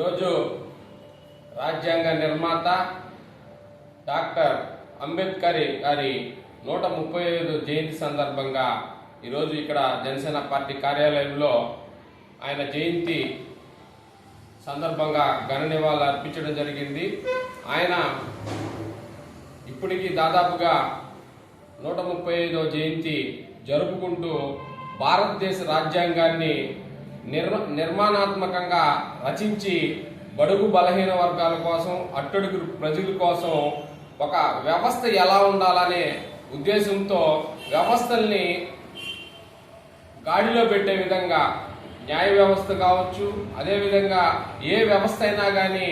ఈరోజు రాజ్యాంగ నిర్మాత డాక్టర్ అంబేద్కర్ గారి నూట ముప్పై ఐదు జయంతి సందర్భంగా ఈరోజు ఇక్కడ జనసేన పార్టీ కార్యాలయంలో ఆయన జయంతి సందర్భంగా ఘన నివాళులు అర్పించడం జరిగింది. ఆయన ఇప్పటికీ దాదాపుగా నూట ముప్పై ఐదో జయంతి జరుపుకుంటూ భారతదేశ రాజ్యాంగాన్ని నిర్ నిర్మాణాత్మకంగా రచించి బడుగు బలహీన వర్గాల కోసం అట్టడుగు ప్రజల కోసం ఒక వ్యవస్థ ఎలా ఉండాలనే ఉద్దేశంతో వ్యవస్థల్ని గాడిలో పెట్టే విధంగా న్యాయ వ్యవస్థ కావచ్చు అదేవిధంగా ఏ వ్యవస్థ అయినా కానీ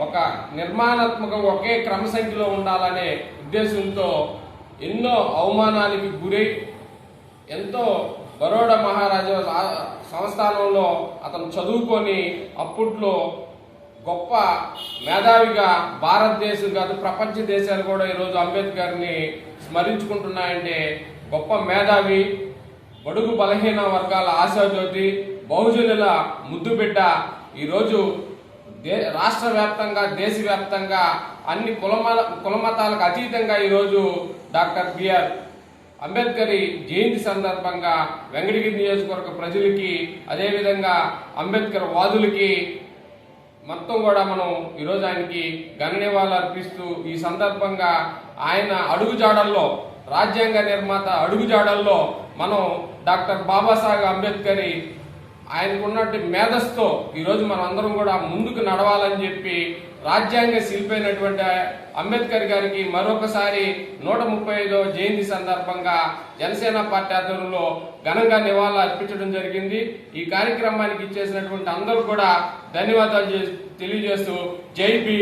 ఒక నిర్మాణాత్మక ఒకే క్రమ సంఖ్యలో ఉండాలనే ఉద్దేశంతో ఎన్నో అవమానానికి గురై ఎంతో బరోడా మహారాజా సంస్థానంలో అతను చదువుకొని అప్పట్లో గొప్ప మేధావిగా భారతదేశం కాదు ప్రపంచ దేశాలు కూడా ఈరోజు అంబేద్కర్ని స్మరించుకుంటున్నాయంటే గొప్ప మేధావి బడుగు బలహీన వర్గాల ఆశాజ్యోతి బహుజనుల ముద్దుబిడ్డ ఈరోజు దే రాష్ట్ర వ్యాప్తంగా దేశవ్యాప్తంగా అన్ని కులమ కులమతాలకు అతీతంగా ఈరోజు డాక్టర్ బిఆర్ అంబేద్కర్ జయంతి సందర్భంగా వెంకటగిరి నియోజకవర్గ ప్రజలకి అదేవిధంగా అంబేద్కర్ వాదులకి మొత్తం కూడా మనం ఈరోజు ఆయనకి ఘన అర్పిస్తూ ఈ సందర్భంగా ఆయన అడుగుజాడల్లో రాజ్యాంగ నిర్మాత అడుగుజాడల్లో మనం డాక్టర్ బాబాసాహెబ్ అంబేద్కర్ ఆయనకున్నట్టు మేధస్తో ఈరోజు మనం అందరం కూడా ముందుకు నడవాలని చెప్పి రాజ్యాంగ శిల్పి అయినటువంటి అంబేద్కర్ గారికి మరొకసారి నూట ముప్పై ఐదో జయంతి సందర్భంగా జనసేన పార్టీ ఆధ్వర్యంలో ఘనంగా నివాళులు అర్పించడం జరిగింది. ఈ కార్యక్రమానికి ఇచ్చేసినటువంటి అందరూ కూడా ధన్యవాదాలు తెలియజేస్తూ జై బి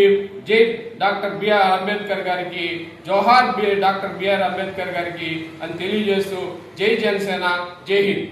జై డాక్టర్ బిఆర్ అంబేద్కర్ గారికి జోహార్ బి డాక్టర్ బిఆర్ అంబేద్కర్ గారికి అని తెలియజేస్తూ జై జనసేన జై హింద్.